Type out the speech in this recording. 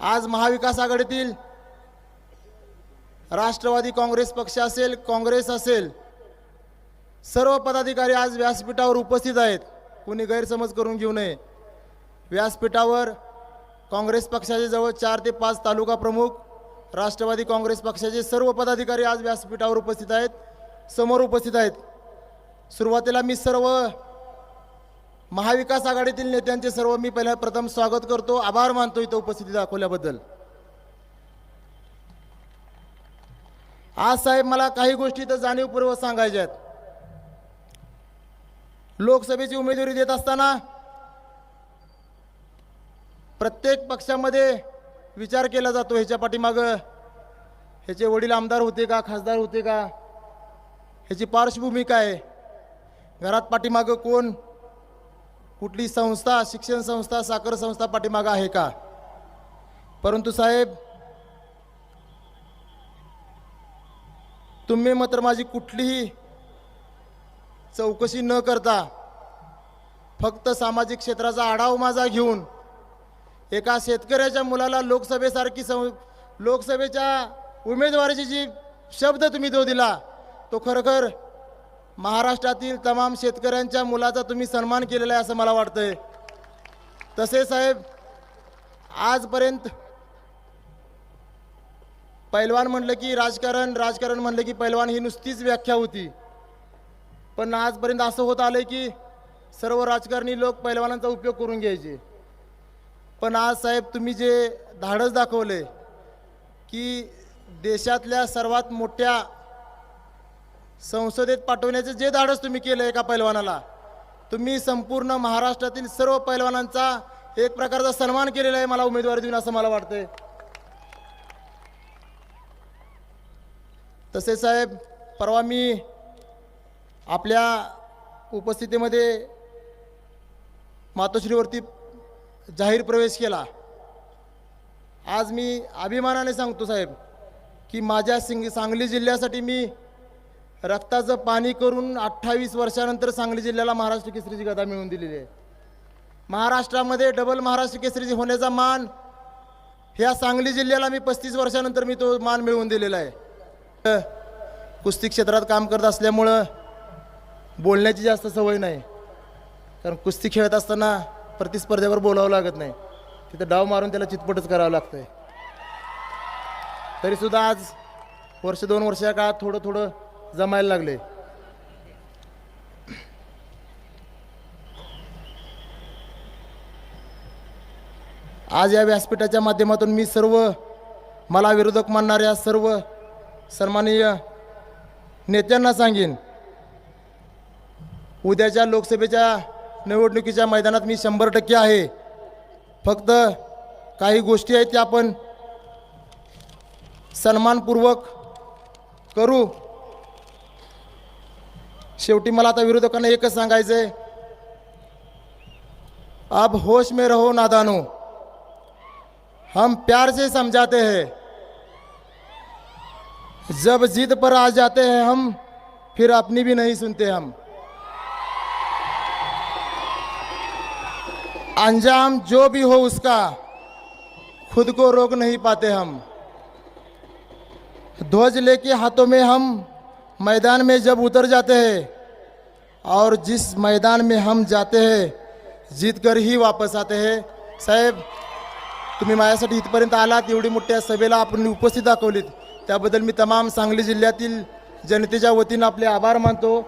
आज महाविकास आघाडीतील राष्ट्रवादी काँग्रेस पक्ष असेल काँग्रेस असेल सर्व पदाधिकारी आज व्यासपीठावर उपस्थित आहेत. कुणी गैरसमज करून घेऊ नये. व्यासपीठावर काँग्रेस पक्षाचे जवळ चार ते पाच तालुका प्रमुख राष्ट्रवादी काँग्रेस पक्षाचे सर्व पदाधिकारी आज व्यासपीठावर उपस्थित आहेत समोर उपस्थित आहेत. सुरुवातीला मी सर्व महाविकास आघाडीतील नेत्यांचे सर्व मी पहिल्या प्रथम स्वागत करतो. आभार मानतो इथं उपस्थिती दाखवल्याबद्दल. आज साहेब मला काही गोष्टी तर जाणीवपूर्वक सांगायच्या आहेत. लोकसभेची उमेदवारी देत असताना प्रत्येक पक्षामध्ये विचार केला जातो. ह्याच्या पाठीमागं ह्याचे वडील आमदार होते का खासदार होते का ह्याची पार्श्वभूमी काय आहे? घरात पाठीमागं कोण कुठली संस्था शिक्षण संस्था साखर संस्था पाठीमागं आहे का? परंतु साहेब तुम्ही मात्र माझी कुठलीही चौकशी न करता फक्त सामाजिक क्षेत्राचा आढावा माझा घेऊन एका शेतकऱ्याच्या मुलाला लोकसभेसारखी सं लोकसभेच्या उमेदवारीची जी शब्द तुम्ही जो दिला तो खरोखर महाराष्ट्रातील तमाम शेतकऱ्यांच्या मुलाचा तुम्ही सन्मान केलेला आहे असं मला वाटतंय. तसे साहेब आजपर्यंत पैलवान म्हणलं की राजकारण राजकारण म्हणलं की पैलवान ही नुसतीच व्याख्या होती. पण आजपर्यंत असं होत आलं की सर्व राजकारणी लोक पैलवानांचा उपयोग करून घ्यायचे. पण आज साहेब तुम्ही जे धाडस दाखवले की देशातल्या सर्वात मोठ्या संसदेत पाठवण्याचे जे धाडस तुम्ही केलं एका पैलवानाला तुम्ही संपूर्ण महाराष्ट्रातील सर्व पैलवानांचा एक प्रकारचा सन्मान केलेला आहे मला उमेदवारी देऊन असं मला वाटतंय. तसे साहेब परवा मी आपल्या उपस्थितीमध्ये मातोश्रीवरती जाहीर प्रवेश केला. आज मी अभिमानाने सांगतो साहेब की माझ्या सिंग सांगली जिल्ह्यासाठी मी रक्ताचं पाणी करून अठ्ठावीस वर्षानंतर सांगली जिल्ह्याला महाराष्ट्र केसरीची गदा मिळवून दिलेली आहे. महाराष्ट्रामध्ये डबल महाराष्ट्र केसरी होण्याचा मान ह्या सांगली जिल्ह्याला मी पस्तीस वर्षानंतर मी तो मान मिळवून दिलेला आहे. कुस्ती क्षेत्रात काम करत असल्यामुळं बोलण्याची जास्त सवय नाही. कारण कुस्ती खेळत असताना प्रतिस्पर्ध्यावर बोलावं लागत नाही. तिथं डाव मारून त्याला चितपटच करावं लागतंय. तरीसुद्धा आज वर्ष दोन वर्षा काळात थोडं थोडं जमायला लागले. आज या व्यासपीठाच्या माध्यमातून मी सर्व मला विरोधक मानणाऱ्या सर्व सन्माननीय नेत्यांना सांगेन उद्याच्या लोकसभेच्या निवडणुकीच्या मैदानात मी शंभर टक्के आहे. फक्त काही गोष्टी आहेत त्या आपण सन्मानपूर्वक करू. शेवटी मला आता विरोधकांना एकच सांगायचं अब होश में रहो नादानो. हम प्यार से समझाते हैं. जब जिद पर आ जाते हैं हम, फिर अपनी भी नहीं सुनते हम. अंजाम जो भी हो उसका, खुद को रोक नहीं पाते हम. ध्वज लेके हाथों में हम मैदान में जब उतर जाते हैं और जिस मैदान में हम जाते हैं जीत कर ही वापस आते हैं। साहेब तुम्ही माझ्यासाठी इथपर्यंत आलात एवढी मोठ्या सभेला आपण उपस्थित दाखवलीत. त्याबद्दल मी तमाम सांगली जिल्ह्यातील जनतेच्या वतीनं आपले आभार मानतो.